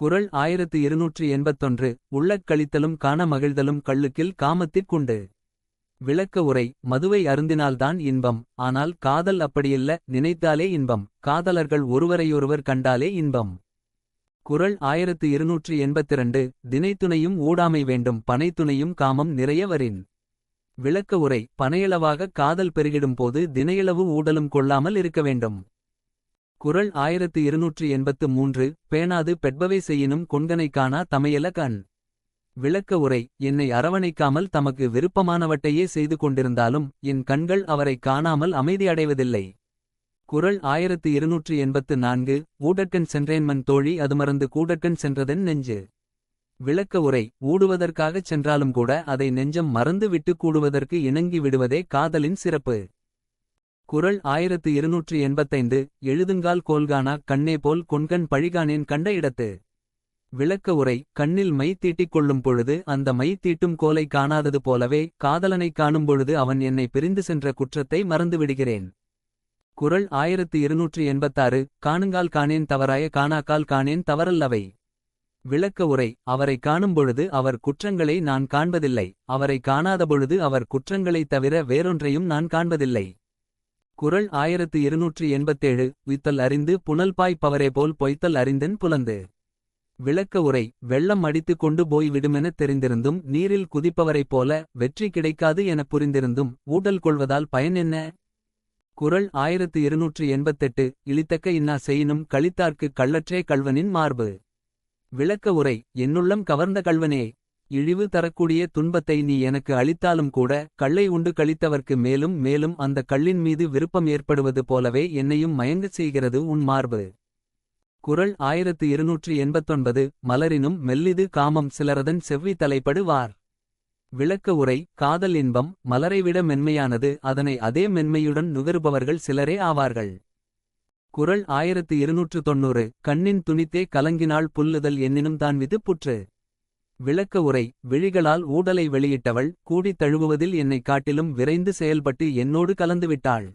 குரல் ஆயிரத்து இருநூற்று எண்பத்தொன்று உள்ளக் கழித்தலும் காண மகிழ்தலும் கள்ளுக்கில் காமத்திற்குண்டு. விளக்க உரை மதுவை அருந்தினால்தான் இன்பம் ஆனால் காதல் அப்படியில்ல நினைத்தாலே இன்பம் காதலர்கள் ஒருவரையொருவர் கண்டாலே இன்பம். குரல் ஆயிரத்து இருநூற்று எண்பத்திரண்டு தினைத்துணையும் ஊடாமை வேண்டும் பனைத்துணையும் காமம் நிறைய வரின் விளக்க உரை பனையளவாக காதல் பெருகிடும் போது தினையளவு ஊடலும் கொள்ளாமல் இருக்க வேண்டும். குரல் ஆயிரத்து இருநூற்று எண்பத்து மூன்று பேணாது பெட்பவை செய்யினும் கொண்கனை காணா தமையல கண். விளக்க உரை என்னை அரவணைக்காமல் தமக்கு விருப்பமானவட்டையே செய்து கொண்டிருந்தாலும் என் கண்கள் அவரை காணாமல் அமைதியடைவதில்லை. குரல் ஆயிரத்து இருநூற்று எண்பத்து நான்கு ஊடற்கண் சென்றேன்மன் தோழி அது மறந்து கூடற்கண் சென்றதன் நெஞ்சு. விளக்க உரை ஊடுவதற்காகச் சென்றாலும் கூட அதை நெஞ்சம் மறந்து விட்டு கூடுவதற்கு இணங்கி விடுவதே காதலின் சிறப்பு. குரல் ஆயிரத்து இருநூற்று எண்பத்தைந்து எழுதுங்கால் கோல்கானா கண்ணே போல் கொண்கண் பழிகானேன் கண்ட இடத்து. விளக்க உரை கண்ணில் மை தீட்டிக் கொள்ளும் பொழுது அந்த மை தீட்டும் கோலை காணாதது போலவே காதலனைக் காணும் பொழுது அவன் என்னை பிரிந்து சென்ற குற்றத்தை மறந்துவிடுகிறேன் குரல் ஆயிரத்து இருநூற்று எண்பத்தாறு காணுங்கால் காணேன் தவறாய காணாக்கால் காணேன் தவறல்லவை. விளக்க உரை அவரை காணும்பொழுது அவர் குற்றங்களை நான் காண்பதில்லை அவரை காணாதபொழுது அவர் குற்றங்களைத் தவிர வேறொன்றையும் நான் காண்பதில்லை. குரல் ஆயிரத்து இருநூற்று எண்பத்தேழு வித்தல் அறிந்து புனல்பாய் பவரே போல் பொய்த்தல் அறிந்தன் புலந்து. விளக்க உரை வெள்ளம் அடித்துக் கொண்டு போய் விடுமெனத் தெரிந்திருந்தும் நீரில் குதிப்பவரைப் போல வெற்றி கிடைக்காது எனப் புரிந்திருந்தும் ஊடல் கொள்வதால் பயன் என்ன? குரல் ஆயிரத்து இருநூற்று எண்பத்தெட்டு இழித்தக்க இன்னா செய்யினும் கழித்தார்க்குக் கள்ளற்றே கள்வனின் மார்பு. விளக்க உரை என்னுள்ளம் கவர்ந்த கள்வனே இழிவு தரக்கூடிய துன்பத்தை நீ எனக்கு அளித்தாலும் கூட கள்ளை உண்டு கழித்தவர்க்கு மேலும் மேலும் அந்த கள்ளின் மீது விருப்பம் ஏற்படுவது போலவே என்னையும் மயங்கச் செய்கிறது உன் மார்பு. குறள் ஆயிரத்து இருநூற்று எண்பத்தொன்பது மலரினும் மெல்லிது காமம் சிலரதன் செவ்வி தலைப்படு வார் விளக்க உரை காதல் இன்பம் மலரைவிட மென்மையானது அதனை அதே மென்மையுடன் நுகருபவர்கள் சிலரே ஆவார்கள். குரல் ஆயிரத்து இருநூற்று தொன்னூறு கண்ணின் துணித்தே கலங்கினாள் புல்லுதல் என்னினும் தான் விது புற்று. விளக்க உரை விழிகளால் ஊடலை வெளியிட்டவள் கூடித் தழுவுவதில் என்னைக் காட்டிலும் விரைந்து செயல்பட்டு என்னோடு கலந்துவிட்டாள்.